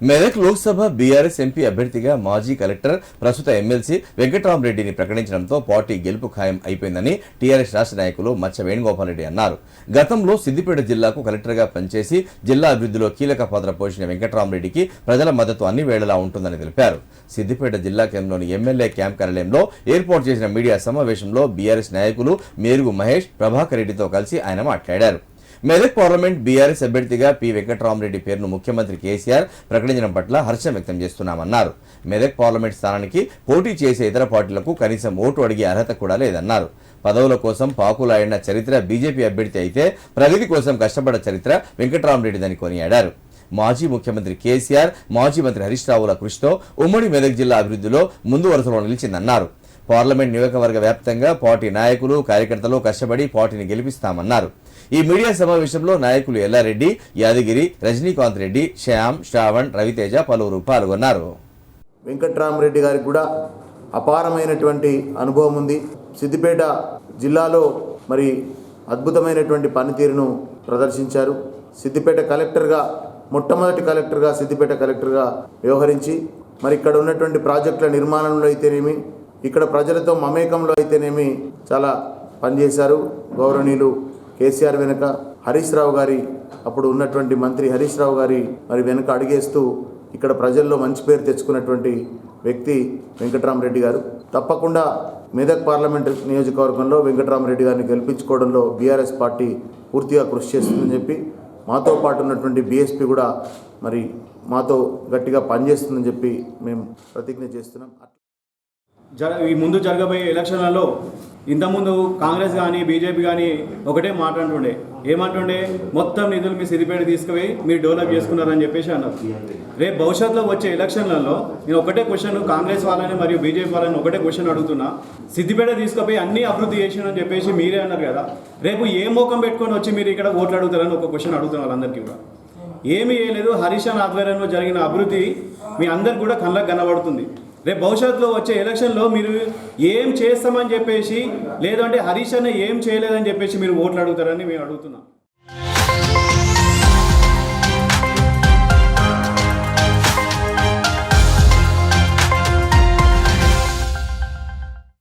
Medak Lok Sabha BRS MP అభ్యర్థిగా మాజీ collector ప్రస్తుత ఎమ్మెల్సీ వెంకట్రామరెడ్డిని ప్రకటించడంతో పార్టీ గెలుపు ఖాయం అయిపోయిందని టీఆర్ఎస్ రాష్ట్ర నాయకులు మచ్చ వేణుగోపాల్ రెడ్డి అన్నారు. గతంలో సిద్దిపేట జిల్లాకు కలెక్టర్గా పనిచేసి జిల్లా అభివృద్ధిలో కీలక పాత్ర పోషించిన వెంకట్రామరెడ్డికి ప్రజల మద్దతు అన్ని వేళలా ఉంటుందని తెలిపారు. సిద్దిపేట జిల్లా కేంద్రంలోని ఎమ్మెల్యే క్యాంప్ కార్యాలయంలో ఏర్పాటు చేసిన మీడియా సమావేశంలో బీఆర్ఎస్ నాయకులు మేరుగు మహేష్ ప్రభాకర్ రెడ్డితో కలిసి ఆయన మాట్లాడారు. మెదక్ పార్లమెంట్ బీఆర్ఎస్ అభ్యర్థిగా పి వెంకటరామరెడ్డి పేరును ముఖ్యమంత్రి కేసీఆర్ ప్రకటించడం పట్ల హర్షం వ్యక్తం చేస్తున్నామన్నారు. మెదక్ పార్లమెంట్ స్థానానికి పోటీ చేసే ఇతర పార్టీలకు కనీసం ఓటు అడిగే అర్హత కూడా లేదన్నారు. పదవుల కోసం పాకులాడిన చరిత్ర బీజేపీ అభ్యర్థి అయితే ప్రగతి కోసం కష్టపడ్డ చరిత్ర వెంకటరామరెడ్డిదని కొనియాడారు. మాజీ ముఖ్యమంత్రి కేసీఆర్ మాజీ మంత్రి హరీష్ రావుల కృషితో ఉమ్మడి మెదక్ జిల్లా అభివృద్ధిలో ముందు వరుసలో నిలిచిందన్నారు. పార్లమెంట్ నియోజకవర్గ వ్యాప్తంగా పార్టీ నాయకులు కార్యకర్తలు కష్టపడి పార్టీని గెలిపిస్తామన్నారు. ఈ మీడియా సమావేశంలో నాయకులు ఎల్లారెడ్డి యాదగిరి రజనీకాంత్ రెడ్డి శ్యామ్ శ్రావణ్ రవితేజ పలువురు పాల్గొన్నారు. వెంకట్రామరెడ్డి గారికి కూడా అపారమైనటువంటి అనుభవం ఉంది. సిద్దిపేట జిల్లాలో మరి అద్భుతమైనటువంటి పనితీరును ప్రదర్శించారు. సిద్దిపేట కలెక్టర్గా మొట్టమొదటి కలెక్టర్గా సిద్దిపేట కలెక్టర్గా వ్యవహరించి మరి ఇక్కడ ఉన్నటువంటి ప్రాజెక్టుల నిర్మాణంలో అయితేనేమి ఇక్కడ ప్రజలతో మమేకంలో అయితేనేమి చాలా పనిచేశారు. గౌరవనీయులు కేసీఆర్ వెనుక హరీష్ రావు గారి అప్పుడు ఉన్నటువంటి మంత్రి హరీష్ రావు గారి మరి వెనుక అడిగేస్తూ ఇక్కడ ప్రజల్లో మంచి పేరు తెచ్చుకున్నటువంటి వ్యక్తి వెంకటరామరెడ్డి గారు. తప్పకుండా మెదక్ పార్లమెంట్ నియోజకవర్గంలో వెంకటరామరెడ్డి గారిని గెలిపించుకోవడంలో బీఆర్ఎస్ పార్టీ పూర్తిగా కృషి చేస్తుందని చెప్పి మాతో పాటు ఉన్నటువంటి బీఎస్పీ కూడా మరి మాతో గట్టిగా పనిచేస్తుందని చెప్పి మేము ప్రతిజ్ఞ చేస్తున్నాం. జర ఈ ముందు జరగబోయే ఎలక్షన్లలో ఇంతకుముందు కాంగ్రెస్ కానీ బీజేపీ కానీ ఒకటే మాట అంటుండే ఏమంటుండే? మొత్తం నిధులు మీ సిద్దిపేట తీసుకుపోయి మీరు డెవలప్ చేసుకున్నారని చెప్పేసి అన్నారు. రేపు భవిష్యత్తులో వచ్చే ఎలక్షన్లలో నేను ఒకటే క్వశ్చన్ కాంగ్రెస్ వాళ్ళని మరియు బీజేపీ వాళ్ళని ఒకటే క్వశ్చన్ అడుగుతున్నా. సిద్దిపేట తీసుకుపోయి అన్ని అభివృద్ధి చేసినని చెప్పేసి మీరే అన్నారు కదా. రేపు ఏ మోకం పెట్టుకొని వచ్చి మీరు ఇక్కడ ఓట్లు అడుగుతారని ఒక క్వశ్చన్ అడుగుతున్నారు వాళ్ళందరికీ కూడా. ఏమీ చేయలేదు. హరీషాన్ ఆధ్వర్యంలో జరిగిన అభివృద్ధి మీ అందరికి కూడా కళ్ళకు కనబడుతుంది. రేపు భవిష్యత్తులో వచ్చే ఎలక్షన్లో మీరు ఏం చేస్తామని చెప్పేసి లేదంటే హరీష్ అన్న ఏం చేయలేదని చెప్పేసి మీరు ఓట్లు అడుగుతారని మేము అడుగుతున్నాం.